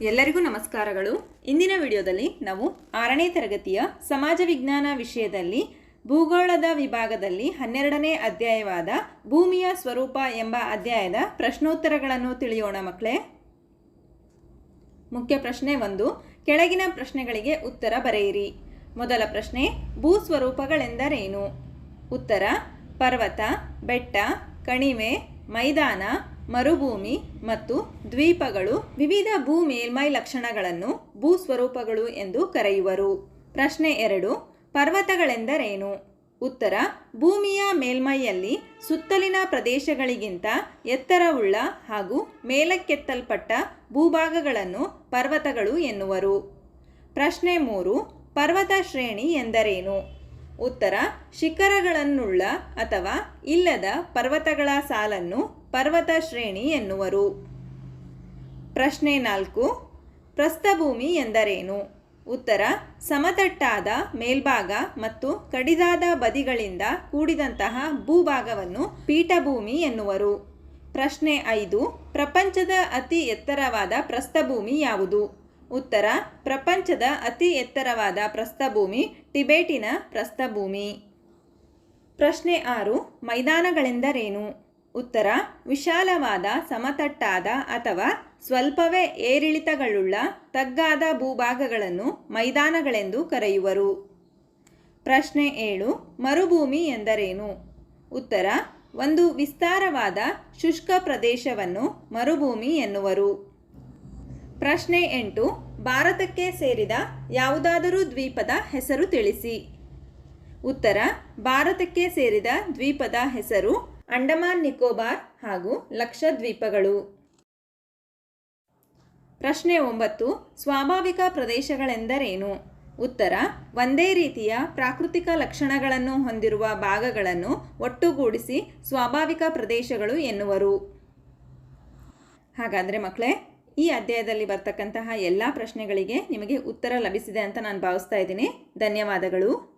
ಎಲ್ಲರಿಗೂ ನಮಸ್ಕಾರಗಳು. ಇಂದಿನ ವಿಡಿಯೋದಲ್ಲಿ ನಾವು ಆರನೇ ತರಗತಿಯ ಸಮಾಜ ವಿಜ್ಞಾನ ವಿಷಯದಲ್ಲಿ ಭೂಗೋಳದ ವಿಭಾಗದಲ್ಲಿ ಹನ್ನೆರಡನೇ ಅಧ್ಯಾಯವಾದ ಭೂಮಿಯ ಸ್ವರೂಪ ಎಂಬ ಅಧ್ಯಾಯದ ಪ್ರಶ್ನೋತ್ತರಗಳನ್ನು ತಿಳಿಯೋಣ ಮಕ್ಕಳೇ. ಮುಖ್ಯ ಪ್ರಶ್ನೆ ಒಂದು, ಕೆಳಗಿನ ಪ್ರಶ್ನೆಗಳಿಗೆ ಉತ್ತರ ಬರೆಯಿರಿ. ಮೊದಲ ಪ್ರಶ್ನೆ, ಭೂ ಸ್ವರೂಪಗಳೆಂದರೇನು? ಉತ್ತರ, ಪರ್ವತ, ಬೆಟ್ಟ, ಕಣಿವೆ, ಮೈದಾನ ಮರುಭೂಮಿ ಮತ್ತು ದ್ವೀಪಗಳು ವಿವಿಧ ಭೂ ಮೇಲ್ಮೈ ಲಕ್ಷಣಗಳನ್ನು ಭೂಸ್ವರೂಪಗಳು ಎಂದು ಕರೆಯುವರು. ಪ್ರಶ್ನೆ ಎರಡು, ಪರ್ವತಗಳೆಂದರೇನು? ಉತ್ತರ, ಭೂಮಿಯ ಮೇಲ್ಮೈಯಲ್ಲಿ ಸುತ್ತಲಿನ ಪ್ರದೇಶಗಳಿಗಿಂತ ಎತ್ತರವುಳ್ಳ ಹಾಗೂ ಮೇಲಕ್ಕೆತ್ತಲ್ಪಟ್ಟ ಭೂಭಾಗಗಳನ್ನು ಪರ್ವತಗಳು ಎನ್ನುವರು. ಪ್ರಶ್ನೆ ಮೂರು, ಪರ್ವತ ಶ್ರೇಣಿ ಎಂದರೇನು? ಉತ್ತರ, ಶಿಖರಗಳನ್ನುಳ್ಳ ಅಥವಾ ಇಲ್ಲದ ಪರ್ವತಗಳ ಸಾಲನ್ನು ಪರ್ವತ ಶ್ರೇಣಿ ಎನ್ನುವರು. ಪ್ರಶ್ನೆ ನಾಲ್ಕು, ಪ್ರಸ್ಥಭೂಮಿ ಎಂದರೇನು? ಉತ್ತರ, ಸಮತಟ್ಟಾದ ಮೇಲ್ಭಾಗ ಮತ್ತು ಕಡಿದಾದ ಬದಿಗಳಿಂದ ಕೂಡಿದಂತಹ ಭೂಭಾಗವನ್ನು ಪೀಠಭೂಮಿ ಎನ್ನುವರು. ಪ್ರಶ್ನೆ ಐದು, ಪ್ರಪಂಚದ ಅತಿ ಎತ್ತರವಾದ ಪ್ರಸ್ಥಭೂಮಿ ಯಾವುದು? ಉತ್ತರ, ಪ್ರಪಂಚದ ಅತಿ ಎತ್ತರವಾದ ಪ್ರಸ್ಥಭೂಮಿ ಟಿಬೇಟಿನ ಪ್ರಸ್ಥಭೂಮಿ. ಪ್ರಶ್ನೆ ಆರು, ಮೈದಾನಗಳೆಂದರೇನು? ಉತ್ತರ, ವಿಶಾಲವಾದ, ಸಮತಟ್ಟಾದ ಅಥವಾ ಸ್ವಲ್ಪವೇ ಏರಿಳಿತಗಳುಳ್ಳ ತಗ್ಗಾದ ಭೂಭಾಗಗಳನ್ನು ಮೈದಾನಗಳೆಂದು ಕರೆಯುವರು. ಪ್ರಶ್ನೆ ಏಳು, ಮರುಭೂಮಿ ಎಂದರೇನು? ಉತ್ತರ, ಒಂದು ವಿಸ್ತಾರವಾದ ಶುಷ್ಕ ಪ್ರದೇಶವನ್ನು ಮರುಭೂಮಿ ಎನ್ನುವರು. ಪ್ರಶ್ನೆ ಎಂಟು, ಭಾರತಕ್ಕೆ ಸೇರಿದ ಯಾವುದಾದರೂ ದ್ವೀಪದ ಹೆಸರು ತಿಳಿಸಿ. ಉತ್ತರ, ಭಾರತಕ್ಕೆ ಸೇರಿದ ದ್ವೀಪದ ಹೆಸರು ಅಂಡಮಾನ್ ನಿಕೋಬಾರ್ ಹಾಗೂ ಲಕ್ಷದ್ವೀಪಗಳು. ಪ್ರಶ್ನೆ ಒಂಬತ್ತು, ಸ್ವಾಭಾವಿಕ ಪ್ರದೇಶಗಳೆಂದರೇನು? ಉತ್ತರ, ಒಂದೇ ರೀತಿಯ ಪ್ರಾಕೃತಿಕ ಲಕ್ಷಣಗಳನ್ನು ಹೊಂದಿರುವ ಭಾಗಗಳನ್ನು ಒಟ್ಟುಗೂಡಿಸಿ ಸ್ವಾಭಾವಿಕ ಪ್ರದೇಶಗಳು ಎನ್ನುವರು. ಹಾಗಾದರೆ ಮಕ್ಕಳೇ ಈ ಅಧ್ಯಾಯದಲ್ಲಿ ಬರ್ತಕ್ಕಂತಹ ಎಲ್ಲ ಪ್ರಶ್ನೆಗಳಿಗೆ ನಿಮಗೆ ಉತ್ತರ ಲಭಿಸಿದೆ ಅಂತ ನಾನು ಭಾವಿಸ್ತಾ ಇದ್ದೀನಿ. ಧನ್ಯವಾದಗಳು.